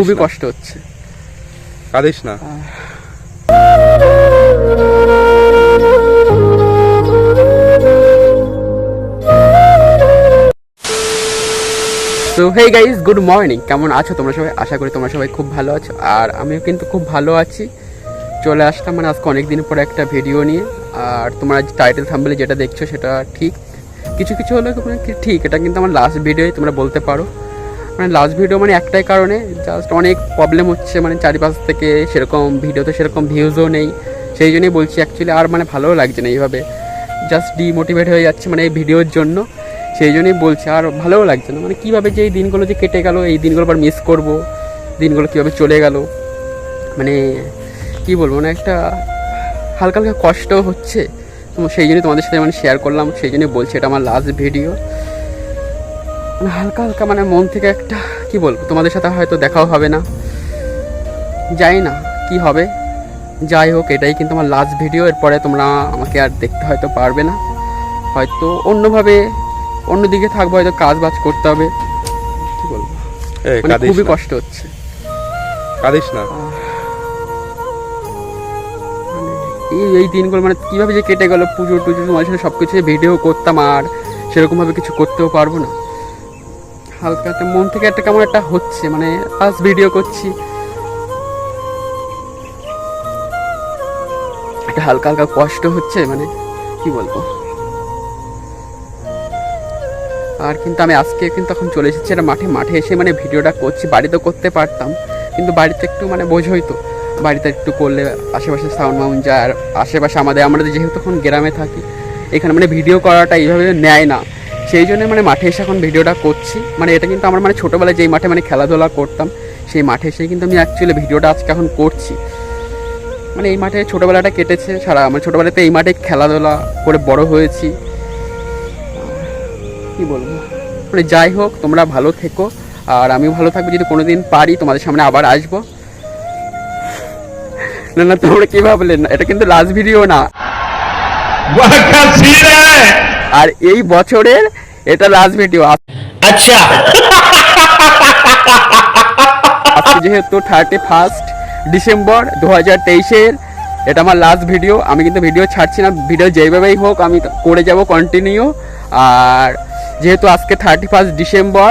খুবই কষ্ট হচ্ছে। কাঁদিস না। তো হেই গাইজ গুড মর্নিং কেমন আছো? তোমরা সবাই? আশা করি তোমরা সবাই খুব ভালো আছো। আর আমিও কিন্তু খুব ভালো আছি। চলে আসলাম মানে আজকে অনেক দিন পরে একটা ভিডিও নিয়ে। আর তোমরা টাইটেল থাম্বলে যেটা দেখছ সেটা ঠিক। কিছু কিছু হলে মানে ঠিক? এটা কিন্তু আমার লাস্ট ভিডিওই তোমরা বলতে পারো। মানে লাস্ট ভিডিও মানে একটাই কারণে জাস্ট অনেক প্রবলেম হচ্ছে মানে চারিপাশ থেকে সেরকম ভিডিওতে সেরকম ভিউজও নেই। সেই জন্যই বলছি অ্যাকচুয়ালি আর মানে ভালোও লাগছে না এইভাবে। জাস্ট ডিমোটিভেট হয়ে যাচ্ছে মানে এই ভিডিওর জন্য। সেই জন্যই বলছি আর ভালোও লাগছে না। মানে কীভাবে যে এই দিনগুলো যে কেটে গেল, এই দিনগুলো আবার মিস করব, দিনগুলো কীভাবে চলে গেল। মানে কি বলব মানে একটা হালকা হালকা কষ্ট হচ্ছে। তো সেই জন্যই তোমাদের সাথে মানে শেয়ার করলাম। সেই জন্যই বলছি এটা আমার লাস্ট ভিডিও মানে হালকা হালকা মানে মন থেকে একটা কি বলব তোমাদের সাথে হয়তো দেখাও হবে না। যাই না কি হবে? যাই হোক এটাই কিন্তু আমার লাস্ট ভিডিও এরপরে তোমরা আমাকে আর দেখতে হয়তো পারবে না। হয়তো অন্যভাবে অন্যদিকে থাকব হয়তো কাজ বাজ করতে হবে। কি বলব? মানে খুবই কষ্ট হচ্ছে। কাঁদিস না। এই এই দিনগুলো মানে কীভাবে যে কেটে গেল পুজো টুজো তোমার সাথে সব কিছু ভিডিও করতাম আর সেরকমভাবে কিছু করতেও পারব না। হালকা একটা মন থেকে একটা কেমন একটা হচ্ছে মানে আজ ভিডিও করছি। একটা হালকা হালকা কষ্ট হচ্ছে মানে কি বলব? আর কিন্তু আমি আজকে কিন্তু এখন চলে এসেছি একটা মাঠে। মাঠে এসে মানে ভিডিওটা করছি বাড়িতে করতে পারতাম, কিন্তু বাড়িতে একটু মানে বোঝোই তো। বাড়িতে একটু করলে আশেপাশে সাউন্ড মাউন্ড যায়, আর আশেপাশে আমাদের আমরা যেহেতু এখন গ্রামে থাকি, এখানে মানে ভিডিও করাটা এইভাবে নেয় না। সেই জন্য মানে মাঠে এসে এখন ভিডিওটা করছি। মানে এটা কিন্তু আমার মানে ছোটোবেলায় যেই মাঠে মানে খেলাধুলা করতাম সেই মাঠে এসে কিন্তু আমি অ্যাকচুয়ালি ভিডিওটা আজকে এখন করছি। মানে এই মাঠে ছোটোবেলাটা কেটেছে সারা মানে আমার ছোটোবেলাতে এই মাঠে খেলাধুলা করে বড় হয়েছি। কি বলব? মানে যাই হোক তোমরা ভালো থেকো আর আমি ভালো থাকব যদি কোনো দিন পারি তোমাদের সামনে আবার আসব। না না তোমরা কি ভাবলে? না এটা কিন্তু লাস্ট ভিডিও না। আর এই বছরের এটা লাস্ট ভিডিও আচ্ছা। আজকে যেহেতু থার্টি ফার্স্ট ডিসেম্বর দু হাজার তেইশের এটা আমার লাস্ট ভিডিও আমি কিন্তু ভিডিও ছাড়ছি না ভিডিও যেভাবেই হোক আমি করে যাব কন্টিনিউ আর যেহেতু আজকে থার্টি ফার্স্ট ডিসেম্বর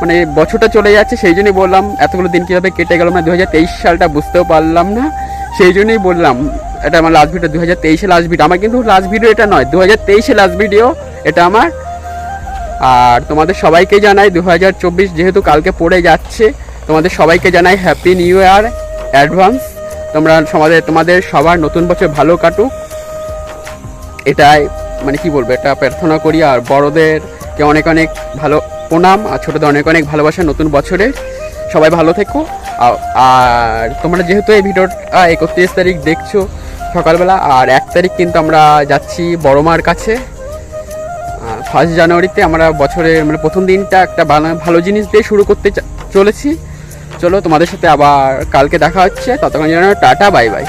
মানে বছরটা চলে যাচ্ছে সেই জন্যই বললাম এতগুলো দিন কীভাবে কেটে গেল মানে দু হাজার তেইশ সালটা বুঝতেও পারলাম না। সেই জন্যই বললাম এটা আমার লাস্ট ভিডিও দু হাজার তেইশে লাস্ট ভিডিও আমার কিন্তু লাস্ট ভিডিও এটা নয় দু হাজার তেইশে লাস্ট ভিডিও এটা আমার আর তোমাদের সবাইকে জানাই দু হাজার চব্বিশ যেহেতু কালকে পড়ে যাচ্ছে, তোমাদের সবাইকে জানাই হ্যাপি নিউ ইয়ার অ্যাডভান্স তোমরা সমাজে তোমাদের সবার নতুন বছর ভালো কাটুক। এটাই মানে কি বলব, এটা প্রার্থনা করি। আর বড়দেরকে অনেক অনেক ভালো প্রণাম, আর ছোটোদের অনেক অনেক ভালোবাসা নতুন বছরে। সবাই ভালো থেকো। আর তোমরা যেহেতু এই ভিডিওটা একত্রিশ তারিখ দেখছ সকালবেলা, আর এক তারিখ কিন্তু আমরা যাচ্ছি বড় মার কাছে। ফার্স্ট জানুয়ারিতে আমরা বছরের মানে প্রথম দিনটা একটা ভালো জিনিস দিয়ে শুরু করতে চলেছি। চলো তোমাদের সাথে আবার কালকে দেখা হচ্ছে। ততক্ষণ যেন টাটা, বাই বাই।